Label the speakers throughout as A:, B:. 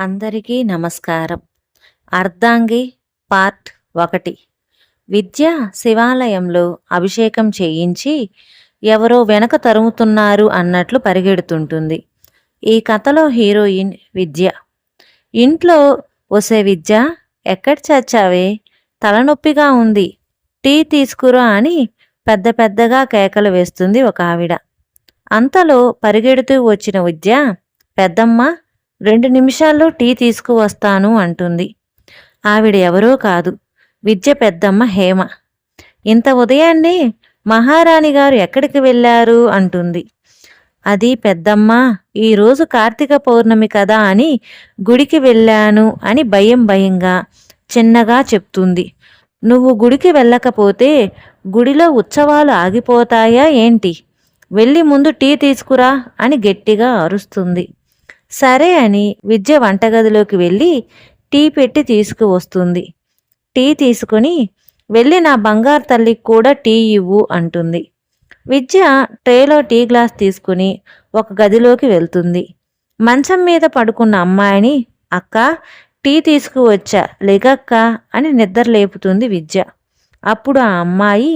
A: అందరికీ నమస్కారం. అర్ధాంగి పార్ట్ ఒకటి. విద్య శివాలయంలో అభిషేకం చేయించి ఎవరో వెనక తరుముతున్నారు అన్నట్లు పరిగెడుతుంటుంది. ఈ కథలో హీరోయిన్ విద్య. ఇంట్లో వసే విద్య ఎక్కడ చచ్చావే? తలనొప్పిగా ఉంది. టీ తీసుకురా అని పెద్ద పెద్దగా కేకలు వేస్తుంది ఒక ఆవిడ. అంతలో పరిగెడుతూ వచ్చిన విద్య పెద్దమ్మ రెండు నిమిషాల్లో టీ తీసుకువస్తాను అంటుంది. ఆవిడ ఎవరో కాదు. విద్య పెద్దమ్మ హేమ. ఇంత ఉదయాన్నే మహారాణి గారు ఎక్కడికి వెళ్ళారు అంటుంది. అది పెద్దమ్మ ఈరోజు కార్తీక పౌర్ణమి కదా అని గుడికి వెళ్ళాను అని భయం భయంగా చిన్నగా చెప్తుంది. నువ్వు గుడికి వెళ్ళకపోతే గుడిలో ఉత్సవాలు ఆగిపోతాయా ఏంటి? వెళ్ళి ముందు టీ తీసుకురా అని గట్టిగా అరుస్తుంది. సరే అని విద్య వంటగదిలోకి వెళ్ళి టీ పెట్టి తీసుకువస్తుంది. టీ తీసుకొని వెళ్ళి నా బంగారు తల్లికి కూడా టీ ఇవ్వు అంటుంది. విద్య ట్రేలో టీ గ్లాస్ తీసుకుని ఒక గదిలోకి వెళ్తుంది. మంచం మీద పడుకున్న అమ్మాయిని అక్క టీ తీసుకువచ్చా? లెగక్క అని నిద్ర లేపుతుంది విద్య. అప్పుడు ఆ అమ్మాయి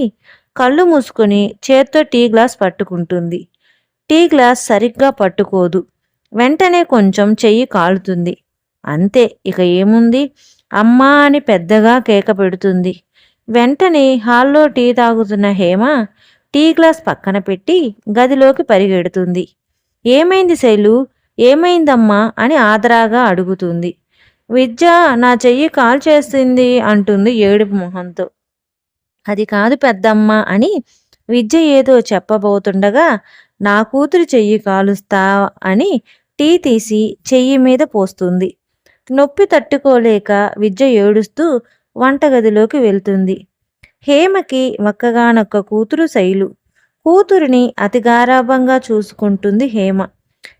A: కళ్ళు మూసుకొని చేత్తో టీ గ్లాస్ పట్టుకుంటుంది. టీ గ్లాస్ సరిగ్గా పట్టుకోదు. వెంటనే కొంచెం చెయ్యి కాలుతుంది. అంతే ఇక ఏముంది? అమ్మా అని పెద్దగా కేక పెడుతుంది. వెంటనే హాల్లో టీ తాగుతున్న హేమ టీ గ్లాస్ పక్కన పెట్టి గదిలోకి పరిగెడుతుంది. ఏమైంది శైలు? ఏమైందమ్మా? అని ఆదరాగా అడుగుతుంది. విద్య నా చెయ్యి కాల్ చేస్తుంది అంటుంది ఏడుపు మొహంతో. అది కాదు పెద్దమ్మ అని విద్య ఏదో చెప్పబోతుండగా నా కూతురు చెయ్యి కాలుస్తా అని టీ తీసి చెయ్యి మీద పోస్తుంది. నొప్పి తట్టుకోలేక విద్య ఏడుస్తూ వంటగదిలోకి వెళ్తుంది. హేమకి ఒక్కగానొక్క కూతురు శైలు. కూతురిని అతి గారాభంగా చూసుకుంటుంది హేమ.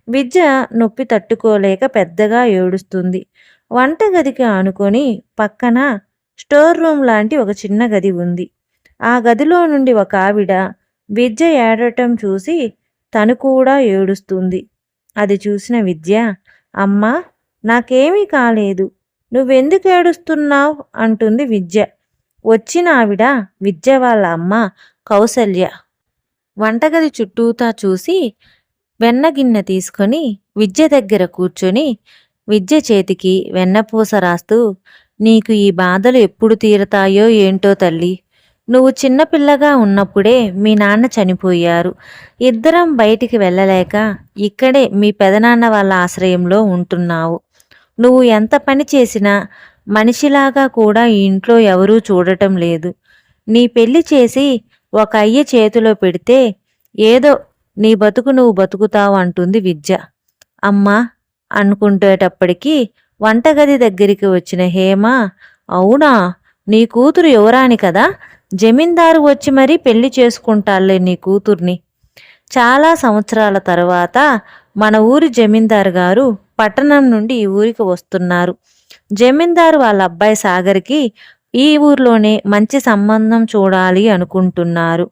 A: విద్య నొప్పి తట్టుకోలేక పెద్దగా ఏడుస్తుంది. వంటగదికి ఆనుకొని పక్కన స్టోర్ రూమ్ లాంటి ఒక చిన్న గది ఉంది. ఆ గదిలో నుండి ఒక ఆవిడ విద్య ఏడటం చూసి తను కూడా ఏడుస్తుంది. అది చూసిన విద్య అమ్మా నాకేమీ కాలేదు. నువ్వెందుకు ఏడుస్తున్నావు? అంటుంది విద్య. వచ్చిన ఆవిడ విద్య వాళ్ళ అమ్మ కౌసల్య వంటగది చుట్టూతా చూసి వెన్నగిన్నె తీసుకొని విద్య దగ్గర కూర్చొని విద్య చేతికి వెన్నపూస రాస్తూ నీకు ఈ బాధలు ఎప్పుడు తీరతాయో ఏంటో తల్లి నువ్వు చిన్నపిల్లగా ఉన్నప్పుడే మీ నాన్న చనిపోయారు. ఇద్దరం బయటికి వెళ్ళలేక ఇక్కడే మీ పెదనాన్న వాళ్ళ ఆశ్రయంలో ఉంటున్నావు. నువ్వు ఎంత పని చేసినా మనిషిలాగా కూడా ఈ ఇంట్లో ఎవరూ చూడటం లేదు. నీ పెళ్ళి చేసి ఒక అయ్య చేతిలో పెడితే ఏదో నీ బతుకు నువ్వు బతుకుతావు అంటుంది విద్య. అమ్మా అనుకుంటేటప్పటికీ వంటగది దగ్గరికి వచ్చిన హేమ అవునా నీ కూతురు యువరాని కదా? జమీందారు వచ్చి మరీ పెళ్ళి చేసుకుంటాలే నీ కూతుర్ని. చాలా సంవత్సరాల తర్వాత మన ఊరి జమీందారు గారు పట్టణం నుండి ఈ ఊరికి వస్తున్నారు. జమీందారు వాళ్ళ అబ్బాయి సాగర్కి ఈ ఊర్లోనే మంచి సంబంధం చూడాలి అనుకుంటున్నారు.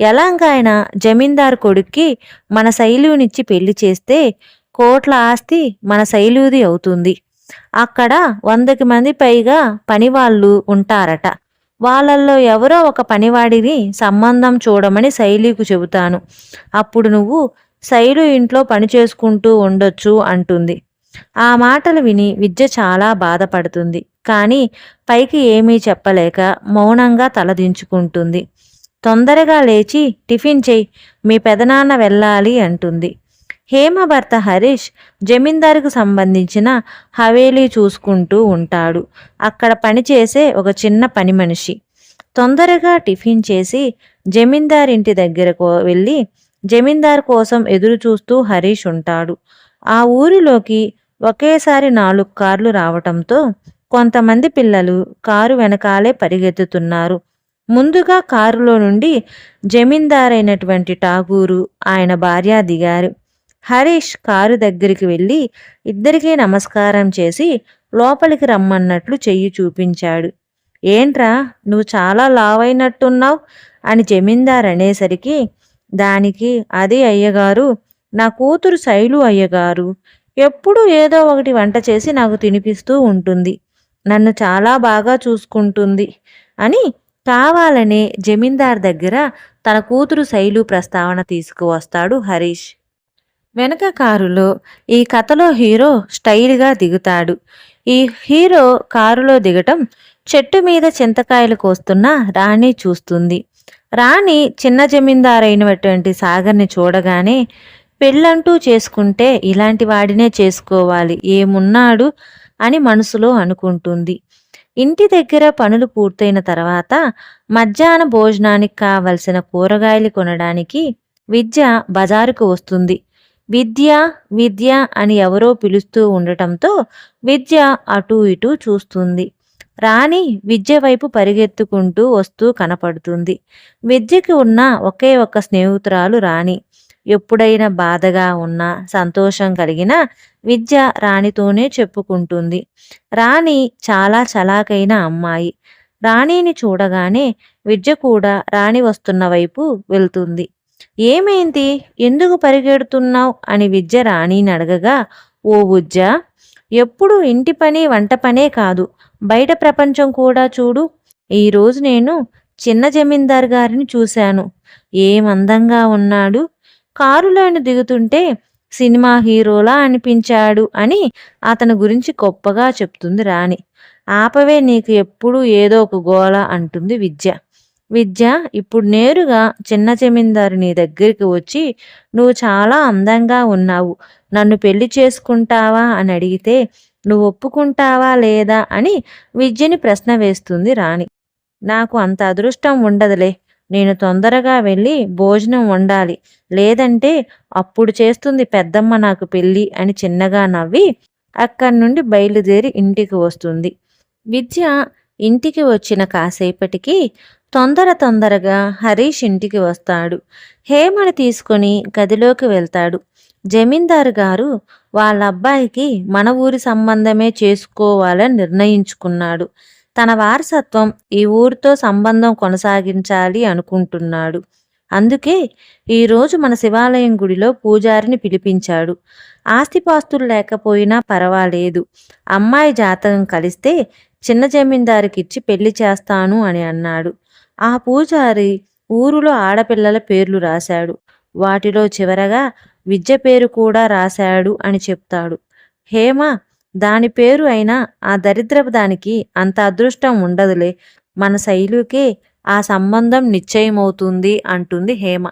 A: ఎలాగైన జమీందారు కొడుక్కి మన శైలునిచ్చి పెళ్ళి చేస్తే కోట్ల ఆస్తి మన శైలుది అవుతుంది. అక్కడ వందకి మంది పైగా పనివాళ్ళు ఉంటారట. వాళ్ళల్లో ఎవరో ఒక పనివాడిని సంబంధం చూడమని శైలికు చెబుతాను. అప్పుడు నువ్వు శైలు ఇంట్లో పని చేసుకుంటూ ఉండొచ్చు అంటుంది. ఆ మాటలు విని విద్య చాలా బాధపడుతుంది. కానీ పైకి ఏమీ చెప్పలేక మౌనంగా తలదించుకుంటుంది తొందరగా లేచి టిఫిన్ చెయ్యి మీ పెదనాన్న వెళ్ళాలి అంటుంది. హేమ భర్త హరీష్ జమీందారుకు సంబంధించిన హవేలీ చూసుకుంటూ ఉంటాడు. అక్కడ పనిచేసే ఒక చిన్న పని మనిషి. తొందరగా టిఫిన్ చేసి జమీందారింటి దగ్గరకు వెళ్ళి జమీందార్ కోసం ఎదురు చూస్తూ హరీష్ ఉంటాడు. ఆ ఊరిలోకి ఒకేసారి నాలుగు కార్లు రావటంతో కొంతమంది పిల్లలు కారు వెనకాలే పరిగెత్తుతున్నారు. ముందుగా కారులో నుండి జమీందారైనటువంటి ఠాగూరు ఆయన భార్య దిగారు. హరీష్ కారు దగ్గరికి వెళ్ళి ఇద్దరికీ నమస్కారం చేసి లోపలికి రమ్మన్నట్లు చెయ్యి చూపించాడు. ఏంట్రా నువ్వు చాలా లావైనట్టున్నావు అని జమీందార్ అనేసరికి దానికి అది అయ్యగారు నా కూతురు శైలు అయ్యగారు. ఎప్పుడూ ఏదో ఒకటి వంట చేసి నాకు తినిపిస్తూ ఉంటుంది. నన్ను చాలా బాగా చూసుకుంటుంది అని కావాలనే జమీందార్ దగ్గర తన కూతురు శైలు ప్రస్తావన తీసుకువస్తాడు హరీష్. వెనక కారులో ఈ కథలో హీరో స్టైల్గా దిగుతాడు. ఈ హీరో కారులో దిగటం చెట్టు మీద చింతకాయలు కోస్తున్న రాణి చూస్తుంది. రాణి చిన్న జమీందారైనటువంటి సాగర్ని చూడగానే పెళ్ళంటూ చేసుకుంటే ఇలాంటి వాడినే చేసుకోవాలి ఏమున్నాడు అని మనసులో అనుకుంటుంది. ఇంటి దగ్గర పనులు పూర్తయిన తర్వాత మధ్యాహ్న భోజనానికి కావలసిన కూరగాయలు కొనడానికి విద్య బజారుకు వస్తుంది. విద్య విద్య అని ఎవరో పిలుస్తూ ఉండటంతో విద్య అటూ ఇటూ చూస్తుంది. రాణి విద్య వైపు పరిగెత్తుకుంటూ వస్తూ కనపడుతుంది. విద్యకి ఉన్న ఒకే ఒక్క స్నేహితురాలు రాణి. ఎప్పుడైనా బాధగా ఉన్నా సంతోషం కలిగినా విద్య రాణితోనే చెప్పుకుంటుంది. రాణి చాలా చలాకైన అమ్మాయి. రాణిని చూడగానే విద్య కూడా రాణి వస్తున్న వైపు వెళ్తుంది. ఏమైంది? ఎందుకు పరిగెడుతున్నావు? అని విద్య రాణిని అడగగా ఓ బుజ్జ ఎప్పుడు ఇంటి పని వంట పనే కాదు. బయట ప్రపంచం కూడా చూడు. ఈరోజు నేను చిన్న జమీందార్ గారిని చూశాను. ఏమందంగా ఉన్నాడు. కారులోని దిగుతుంటే సినిమా హీరోలా అనిపించాడు అని అతని గురించి గొప్పగా చెప్తుంది రాణి. ఆపవే నీకు ఎప్పుడు ఏదో ఒక గోళ అంటుంది విద్య. విద్య ఇప్పుడు నేరుగా చిన్న జమీందారు నీ దగ్గరికి వచ్చి నువ్వు చాలా అందంగా ఉన్నావు. నన్ను పెళ్ళి చేసుకుంటావా? అని అడిగితే నువ్వు ఒప్పుకుంటావా లేదా? అని విద్యని ప్రశ్న వేస్తుంది రాణి. నాకు అంత అదృష్టం ఉండదులే. నేను తొందరగా వెళ్ళి భోజనం వండాలి. లేదంటే అప్పుడు చేస్తుంది పెద్దమ్మ నాకు పెళ్ళి అని చిన్నగా నవ్వి అక్కడి నుండి బయలుదేరి ఇంటికి వస్తుంది. విద్య ఇంటికి వచ్చిన కాసేపటికి తొందర తొందరగా హరీష్ ఇంటికి వస్తాడు. హేమని తీసుకొని గదిలోకి వెళ్తాడు. జమీందారు గారు వాళ్ళ అబ్బాయికి మన ఊరి సంబంధమే చేసుకోవాలని నిర్ణయించుకున్నాడు. తన వారసత్వం ఈ ఊరితో సంబంధం కొనసాగించాలి అనుకుంటున్నాడు. అందుకే ఈరోజు మన శివాలయం గుడిలో పూజారిని పిలిపించాడు. ఆస్తిపాస్తులు లేకపోయినా పర్వాలేదు. అమ్మాయి జాతకం కలిస్తే చిన్న జమీందారికి ఇచ్చి పెళ్ళి చేస్తాను అని అన్నాడు. ఆ పూజారి ఊరులో ఆడపిల్లల పేర్లు రాశాడు. వాటిలో చివరగా విద్య పేరు కూడా రాశాడు అని చెప్తాడు. హేమ దాని పేరు అయినా ఆ దరిద్రపు దానికి అంత అదృష్టం ఉండదులే. మన శైలుకే ఆ సంబంధం నిశ్చయమవుతుంది అంటుంది హేమ.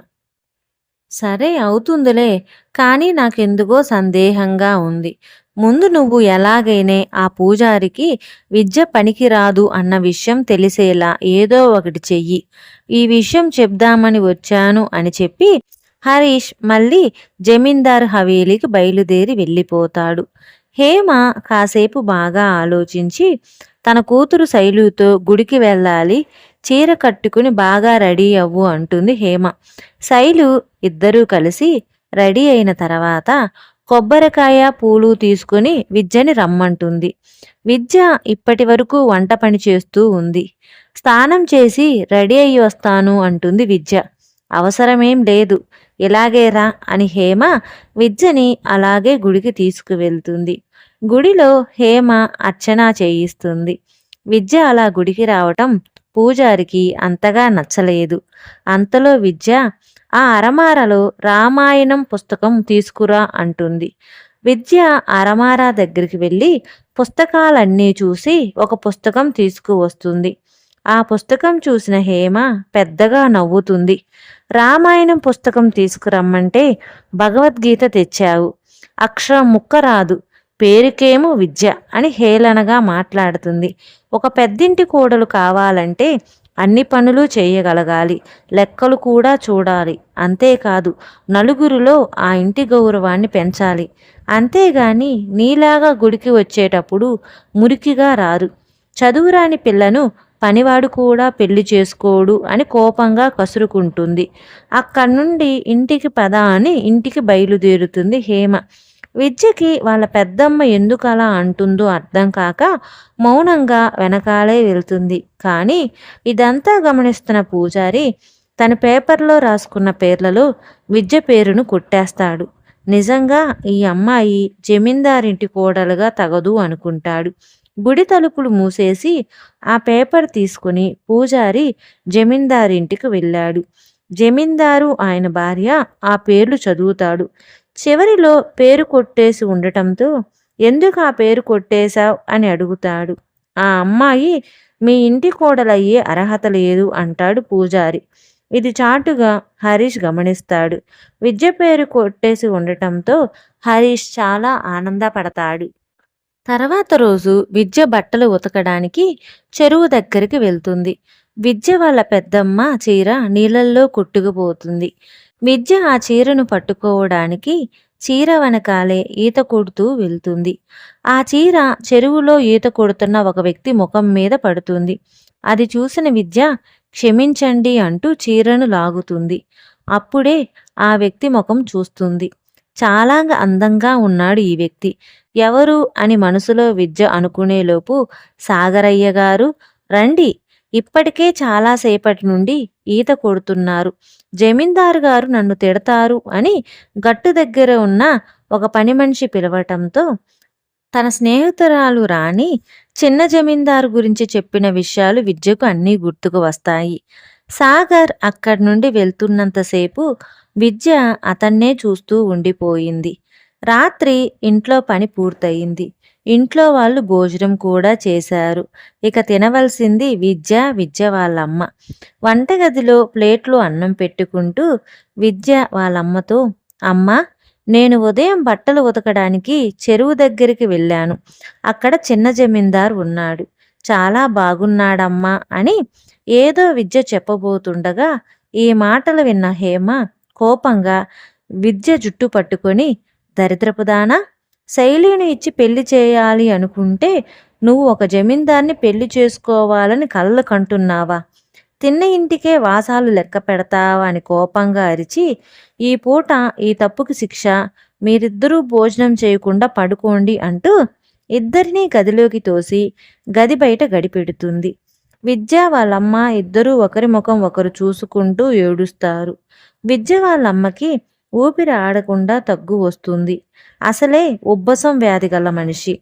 A: సరే అవుతుందిలే. కానీ నాకెందుకో సందేహంగా ఉంది. ముందు నువ్వు ఎలాగైనా ఆ పూజారికి విద్య పనికిరాదు అన్న విషయం తెలిసేలా ఏదో ఒకటి చెయ్యి. ఈ విషయం చెప్దామని వచ్చాను అని చెప్పి హరీష్ మళ్ళీ జమీందార్ హవేలీకి బయలుదేరి వెళ్ళిపోతాడు. హేమ కాసేపు బాగా ఆలోచించి తన కూతురు శైలుతో గుడికి వెళ్ళాలి చీర కట్టుకుని బాగా రెడీ అవ్వు అంటుంది హేమ. శైలు ఇద్దరూ కలిసి రెడీ అయిన తర్వాత కొబ్బరికాయ పూలు తీసుకుని విద్యని రమ్మంటుంది. విద్య ఇప్పటి వరకు వంట పని చేస్తూ ఉంది. స్నానం చేసి రెడీ అయ్యి వస్తాను అంటుంది విద్య. అవసరమేం లేదు. ఇలాగే రా అని హేమ విద్యని అలాగే గుడికి తీసుకువెళ్తుంది. గుడిలో హేమ అర్చన చేయిస్తుంది. విద్య అలా గుడికి రావటం పూజారికి అంతగా నచ్చలేదు. అంతలో విద్య ఆ అరమారలో రామాయణం పుస్తకం తీసుకురా అంటుంది. విద్య అరమారా దగ్గరికి వెళ్ళి పుస్తకాలన్నీ చూసి ఒక పుస్తకం తీసుకువస్తుంది. ఆ పుస్తకం చూసిన హేమ పెద్దగా నవ్వుతుంది. రామాయణం పుస్తకం తీసుకురమ్మంటే భగవద్గీత తెచ్చావు. అక్షరం ముక్క రాదు. పేరుకేమో విద్య అని హేళనగా మాట్లాడుతుంది. ఒక పెద్దింటి కోడలు కావాలంటే అన్ని పనులు చేయగలగాలి. లెక్కలు కూడా చూడాలి. అంతేకాదు నలుగురిలో ఆ ఇంటి గౌరవాన్ని పెంచాలి. అంతేగాని నీలాగా గుడికి వచ్చేటప్పుడు మురికిగా రారు. చదువురాని పిల్లను పనివాడు కూడా పెళ్ళి చేసుకోడు అని కోపంగా కసురుకుంటుంది. అక్కడి నుండి ఇంటికి పద అని ఇంటికి బయలుదేరుతుంది హేమ. విద్యకి వాళ్ళ పెద్దమ్మ ఎందుకు అలా అంటుందో అర్థం కాక మౌనంగా వెనకాలే వెళ్తుంది. కానీ ఇదంతా గమనిస్తున్న పూజారి తన పేపర్లో రాసుకున్న పేర్లలో విద్య పేరును కొట్టేస్తాడు. నిజంగా ఈ అమ్మాయి జమీందారింటి కోడలుగా తగదు అనుకుంటాడు. గుడి తలుపులు మూసేసి ఆ పేపర్ తీసుకుని పూజారి జమీందారింటికి వెళ్ళాడు. జమీందారు ఆయన భార్య ఆ పేర్లు చదువుతాడు. చివరిలో పేరు కొట్టేసి ఉండటంతో ఎందుకు ఆ పేరు కొట్టేశావు? అని అడుగుతాడు. ఆ అమ్మాయి మీ ఇంటి కోడలయ్యే అర్హత లేదు అంటాడు పూజారి. ఇది చాటుగా హరీష్ గమనిస్తాడు. విద్య పేరు కొట్టేసి ఉండటంతో హరీష్ చాలా ఆనందపడతాడు. తర్వాత రోజు విద్య బట్టలు ఉతకడానికి చెరువు దగ్గరికి వెళ్తుంది. విద్య వాళ్ళ పెద్దమ్మ చీర నీళ్ళల్లో కొట్టుకుపోతుంది. విద్య ఆ చీరను పట్టుకోవడానికి చీర వెనకాలే ఈత కొడుతూ వెళ్తుంది. ఆ చీర చెరువులో ఈత కొడుతున్న ఒక వ్యక్తి ముఖం మీద పడుతుంది. అది చూసిన విద్య క్షమించండి అంటూ చీరను లాగుతుంది. అప్పుడే ఆ వ్యక్తి ముఖం చూస్తుంది. చాలా అందంగా ఉన్నాడు ఈ వ్యక్తి. ఎవరు అని మనసులో విద్య అనుకునేలోపు సాగరయ్య గారు రండి ఇప్పటికే చాలాసేపటి నుండి ఈత కొడుతున్నారు. జమీందారు గారు నన్ను తిడతారు అని గట్టు దగ్గర ఉన్న ఒక పని మనిషి పిలవటంతో తన స్నేహితురాలు రాణి చిన్న జమీందారు గురించి చెప్పిన విషయాలు విద్యకు అన్నీ గుర్తుకు వస్తాయి. సాగర్ అక్కడి నుండి వెళ్తున్నంతసేపు విద్య అతన్నే చూస్తూ ఉండిపోయింది. రాత్రి ఇంట్లో పని పూర్తయింది. ఇంట్లో వాళ్ళు భోజనం కూడా చేశారు. ఇక తినవలసింది విద్య విద్య వాళ్ళమ్మ. వంటగదిలో ప్లేట్లు అన్నం పెట్టుకుంటూ విద్య వాళ్ళమ్మతో అమ్మ నేను ఉదయం బట్టలు ఉతకడానికి చెరువు దగ్గరికి వెళ్ళాను. అక్కడ చిన్న జమీందారు ఉన్నాడు. చాలా బాగున్నాడమ్మా అని ఏదో విద్య చెప్పబోతుండగా ఈ మాటలు విన్న హేమ కోపంగా విద్య జుట్టు పట్టుకొని దరిద్రపుదానా శైలిని ఇచ్చి పెళ్ళి చేయాలి అనుకుంటే నువ్వు ఒక జమీందార్ని పెళ్ళి చేసుకోవాలని కళ్ళు కంటున్నావా? తిన్న ఇంటికే వాసాలు లెక్క పెడతావా అని కోపంగా అరిచి ఈ పూట ఈ తప్పుకి శిక్ష మీరిద్దరూ భోజనం చేయకుండా పడుకోండి అంటూ ఇద్దరినీ గదిలోకి తోసి గది బయట గడిపెడుతుంది. విద్య వాళ్ళమ్మ ఇద్దరూ ఒకరి ముఖం ఒకరు చూసుకుంటూ ఏడుస్తారు. విద్య వాళ్ళమ్మకి ఊపిరి ఆడకుండా తగ్గు వస్తుంది. అసలే ఉబ్బసం వ్యాధి గల మనిషి.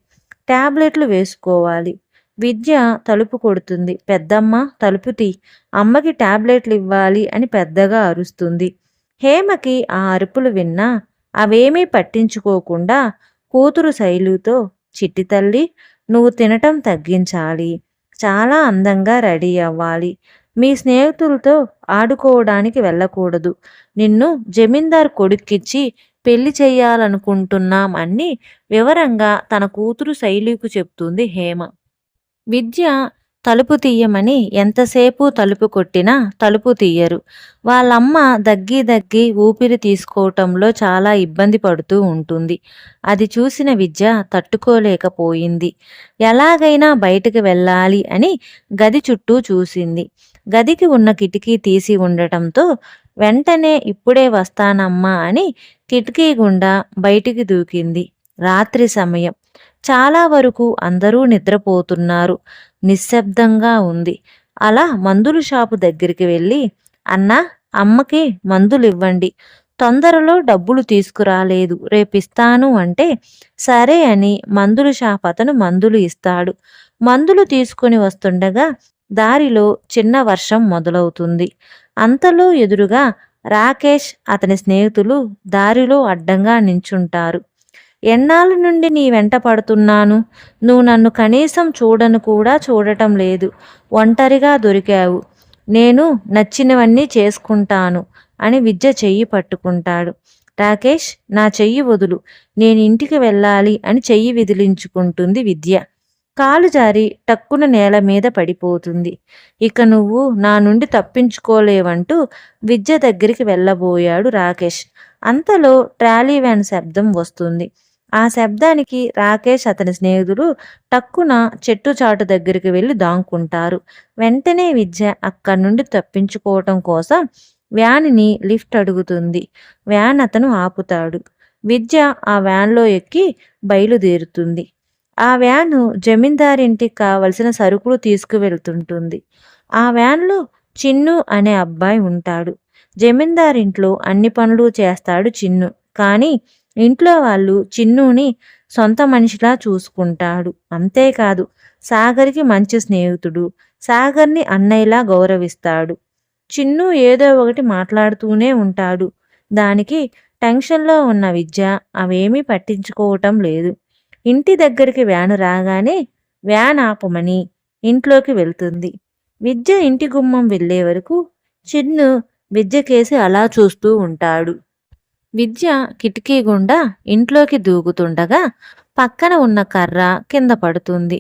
A: ట్యాబ్లెట్లు వేసుకోవాలి. విద్య తలుపు కొడుతుంది. పెద్దమ్మ తలుపు తీ. అమ్మకి ట్యాబ్లెట్లు ఇవ్వాలి అని పెద్దగా అరుస్తుంది. హేమకి ఆ అరుపులు విన్నా అవేమీ పట్టించుకోకుండా కూతురు శైలుతో చిట్టి తల్లి నువ్వు తినటం తగ్గించాలి. చాలా అందంగా రెడీ అవ్వాలి. మీ స్నేహితులతో ఆడుకోవడానికి వెళ్ళకూడదు. నిన్ను జమీందార్ కొడుక్కిచ్చి పెళ్ళి చేయాలనుకుంటున్నాం అని వివరంగా తన కూతురు శైలికు చెప్తుంది హేమ. విద్య తలుపు తీయమని ఎంతసేపు తలుపు కొట్టినా తలుపు తీయరు. వాళ్ళమ్మ దగ్గి దగ్గి ఊపిరి తీసుకోవటంలో చాలా ఇబ్బంది పడుతూ ఉంటుంది. అది చూసిన విద్య తట్టుకోలేకపోయింది. ఎలాగైనా బయటకు వెళ్ళాలి అని గది చుట్టూ చూసింది. గదికి ఉన్న కిటికీ తీసి ఉండటంతో వెంటనే ఇప్పుడే వస్తానమ్మా అని కిటికీ గుండా బయటికి దూకింది. రాత్రి సమయం. చాలా వరకు అందరూ నిద్రపోతున్నారు. నిశ్శబ్దంగా ఉంది. అలా మందుల షాపు దగ్గరికి వెళ్ళి అన్నా అమ్మకి మందులు ఇవ్వండి తొందరలో డబ్బులు తీసుకురాలేదు రేపిస్తాను అంటే సరే అని మందుల షాప్ అతను మందులు ఇస్తాడు. మందులు తీసుకుని వస్తుండగా దారిలో చిన్న వర్షం మొదలవుతుంది. అంతలో ఎదురుగా రాకేష్ అతని స్నేహితులు దారిలో అడ్డంగా నించుంటారు. ఎన్నాళ్ళ నుండి నీ వెంట పడుతున్నాను? నువ్వు నన్ను కనీసం చూడను కూడా చూడటం లేదు. ఒంటరిగా దొరికావు. నేను నచ్చినవన్నీ చేసుకుంటాను అని విద్య చెయ్యి పట్టుకుంటాడు. రాకేష్ నా చెయ్యి వదులు. నేను ఇంటికి వెళ్ళాలి అని చెయ్యి విదిలించుకుంటుంది విద్య. కాలు జారి టక్కున నేల మీద పడిపోతుంది. ఇక నువ్వు నా నుండి తప్పించుకోలేవంటూ విద్య దగ్గరికి వెళ్ళబోయాడు రాకేష్. అంతలో ట్రాలీ వ్యాన్ శబ్దం వస్తుంది. ఆ శబ్దానికి రాకేష్ అతని స్నేహితులు టక్కున చెట్టు చాటు దగ్గరికి వెళ్ళి దాంకుంటారు. వెంటనే విద్య అక్కడి నుండి తప్పించుకోవటం కోసం వ్యాన్ని లిఫ్ట్ అడుగుతుంది. వ్యాన్ అతను ఆపుతాడు. విద్య ఆ వ్యాన్లో ఎక్కి బయలుదేరుతుంది. ఆ వ్యాను జమీందారింటికి కావలసిన సరుకులు తీసుకువెళ్తుంటుంది. ఆ వ్యాన్లో చిన్ను అనే అబ్బాయి ఉంటాడు. జమీందారింట్లో అన్ని పనులు చేస్తాడు చిన్ను. కానీ ఇంట్లో వాళ్ళు చిన్నుని సొంత మనిషిలా చూసుకుంటాడు. అంతేకాదు సాగర్కి మంచి స్నేహితుడు సాగర్ని అన్నయ్యలా గౌరవిస్తాడు. చిన్ను ఏదో ఒకటి మాట్లాడుతూనే ఉంటాడు. దానికి టెన్షన్లో ఉన్న విద్య అవేమీ పట్టించుకోవటం లేదు. ఇంటి దగ్గరికి వ్యాను రాగానే వ్యాన్ ఆపమని ఇంట్లోకి వెళ్తుంది. విద్య ఇంటి గుమ్మం వెళ్ళే వరకు చిన్ను విద్య కేసి అలా చూస్తూ ఉంటాడు. విద్య కిటికీ గుండా ఇంట్లోకి దూకుతుండగా పక్కన ఉన్న కర్ర కింద పడుతుంది.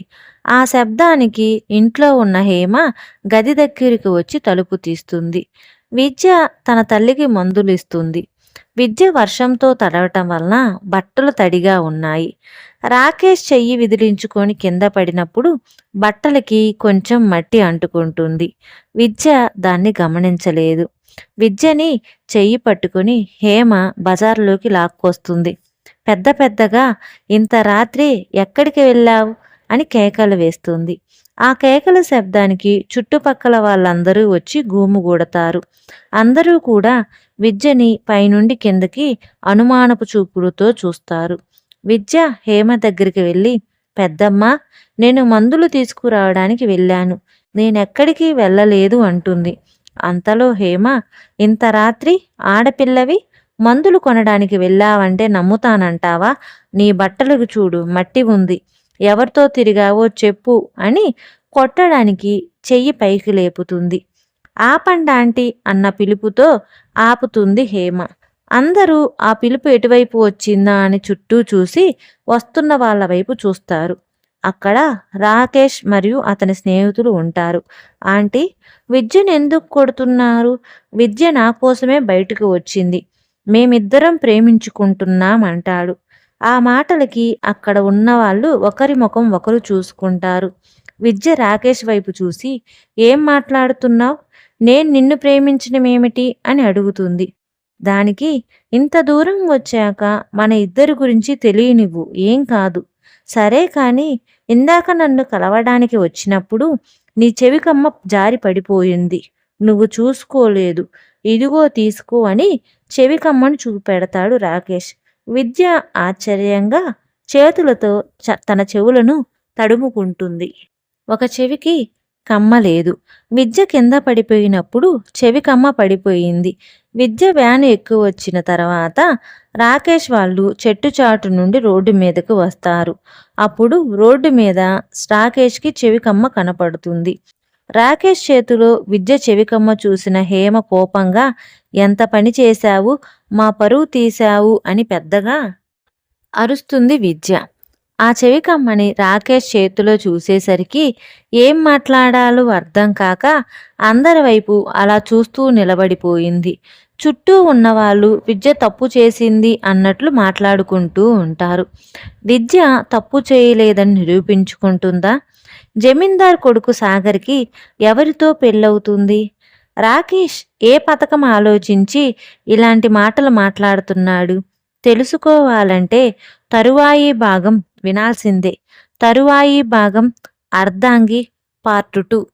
A: ఆ శబ్దానికి ఇంట్లో ఉన్న హేమ గది దగ్గరికి వచ్చి తలుపు తీస్తుంది. విద్య తన తల్లికి మందులు ఇస్తుంది. విద్య వర్షంతో తడవటం వలన బట్టలు తడిగా ఉన్నాయి. రాకేష్ చెయ్యి విదిలించుకొని కింద పడినప్పుడు బట్టలకి కొంచెం మట్టి అంటుకుంటుంది. విద్య దాన్ని గమనించలేదు. విద్యని చెయ్యి పట్టుకుని హేమ బజార్లోకి లాక్కొస్తుంది. పెద్ద పెద్దగా ఇంత రాత్రి ఎక్కడికి వెళ్ళావు? అని కేకలు వేస్తుంది. ఆ కేకల శబ్దానికి చుట్టుపక్కల వాళ్ళందరూ వచ్చి గూముగూడతారు. అందరూ కూడా విద్యని పైనుండి కిందకి అనుమానపు చూపులతో చూస్తారు. విద్య హేమ దగ్గరికి వెళ్ళి పెద్దమ్మ నేను మందులు తీసుకురావడానికి వెళ్ళాను. నేనెక్కడికి వెళ్ళలేదు అంటుంది. అంతలో హేమ ఇంత రాత్రి ఆడపిల్లవి మందులు కొనడానికి వెళ్ళావంటే నమ్ముతానంటావా? నీ బట్టలకు చూడు మట్టి ఉంది. ఎవరితో తిరిగావో చెప్పు అని కొట్టడానికి చెయ్యి పైకి లేపుతుంది. ఆపండాంటి అన్న పిలుపుతో ఆపుతుంది హేమ. అందరూ ఆ పిలుపు ఎటువైపు వచ్చిందా అని చుట్టూ చూసి వస్తున్న వాళ్ళ వైపు చూస్తారు. అక్కడ రాకేష్ మరియు అతని స్నేహితులు ఉంటారు. ఆంటీ విద్యను ఎందుకు కొడుతున్నారు? విద్య నా కోసమే బయటకు వచ్చింది. మేమిద్దరం ప్రేమించుకుంటున్నాం అంటాడు ఆ మాటలకి అక్కడ ఉన్న వాళ్ళు ఒకరి ముఖం ఒకరు చూసుకుంటారు. విద్య రాకేష్ వైపు చూసి ఏం మాట్లాడుతున్నావు? నేను నిన్ను ప్రేమించడమేమిటి అని అడుగుతుంది. దానికి ఇంత దూరం వచ్చాక మన ఇద్దరి గురించి తెలియనివ్వు ఏం కాదు. సరే కానీ ఇందాక నన్ను కలవడానికి వచ్చినప్పుడు నీ చెవికమ్మ జారి పడిపోయింది. నువ్వు చూసుకోలేదు. ఇదిగో తీసుకో అని చెవికమ్మను చూపెడతాడు రాకేష్. విద్య ఆశ్చర్యంగా చేతులతో తన చెవులను తడుముకుంటుంది. ఒక చెవికి కమ్మ లేదు. విద్య కింద పడిపోయినప్పుడు చెవి కమ్మ పడిపోయింది. విద్య వ్యాన్ ఎక్కువ వచ్చిన తర్వాత రాకేష్ వాళ్ళు చెట్టు చాటు నుండి రోడ్డు మీదకు వస్తారు. అప్పుడు రోడ్డు మీద రాకేష్కి చెవికమ్మ కనపడుతుంది. రాకేష్ చేతిలో విద్య చెవికమ్మ చూసిన హేమ కోపంగా ఎంత పని చేశావు? మా పరువు తీశావు అని పెద్దగా అరుస్తుంది విద్య. ఆ చెవికమ్మని రాకేష్ చేతిలో చూసేసరికి ఏం మాట్లాడాలో అర్థం కాక అందరి వైపు అలా చూస్తూ నిలబడిపోయింది. చుట్టూ ఉన్నవాళ్ళు విద్య తప్పు చేసింది అన్నట్లు మాట్లాడుకుంటూ ఉంటారు. విద్య తప్పు చేయలేదని నిరూపించుకుంటుందా? జమీందార్ కొడుకు సాగర్కి ఎవరితో పెళ్ళవుతుంది? రాకేష్ ఏ పథకం ఆలోచించి ఇలాంటి మాటలు మాట్లాడుతున్నాడు? తెలుసుకోవాలంటే తరువాయి భాగం వినాల్సిందే. తరువాయి భాగం అర్ధాంగి పార్ట్ టూ.